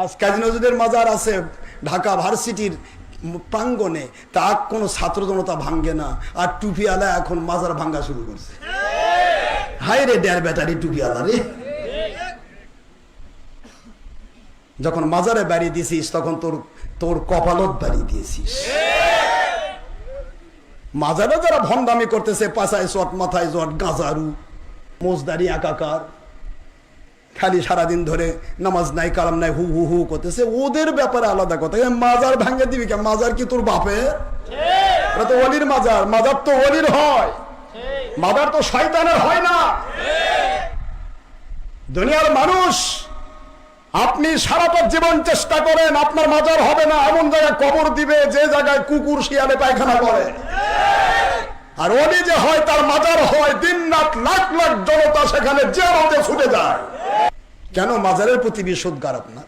আজ কাজী নজরুলের মাজার আছে, ঢাকা ভার্সিটির প্রাঙ্গনে তা কোনো ছাত্র জনতা ভাঙ্গে না। আর টুপিওয়ালা এখন মাজার ভাঙ্গা শুরু করছে। হাই রে ডেয়ার ব্যাটারি টুপিওয়ালা রে। যখন মাজারে বাড়ি দিয়েছিস, তখন তোর তোর কপালত বাড়ি দিয়েছিস। মাজারে যারা ভণ্ডামি করতেছে পাশায় চট মাথায় জট, গাঁজারু, মোজদারি একাকার। খালি সারাদিন ধরে নামাজ নাই কালাম নাই হু হু হু করতেছে। ওদের ব্যাপারে আলাদা কথা। মাজার ভাঙ্গে দিবি কে মাজার কি তোর বাপের? এটা তো অলির মাজার। মাজার তো অলির হয়। মাজার তো শয়তানের হয় না। দুনিয়ার মানুষ আপনি সারাটা জীবন চেষ্টা করেন আপনার মাজার হবে না। এমন জায়গায় কবর দিবে যে জায়গায় কুকুর শিয়ালে পায়খানা করে। আর অলি যে হয় তার মাজার হয় দিন রাত লাখ লাখ জনতা সেখানে যে ছুটে যায়। কেন মাজারের প্রতি বিশুদ্ধার আপনার?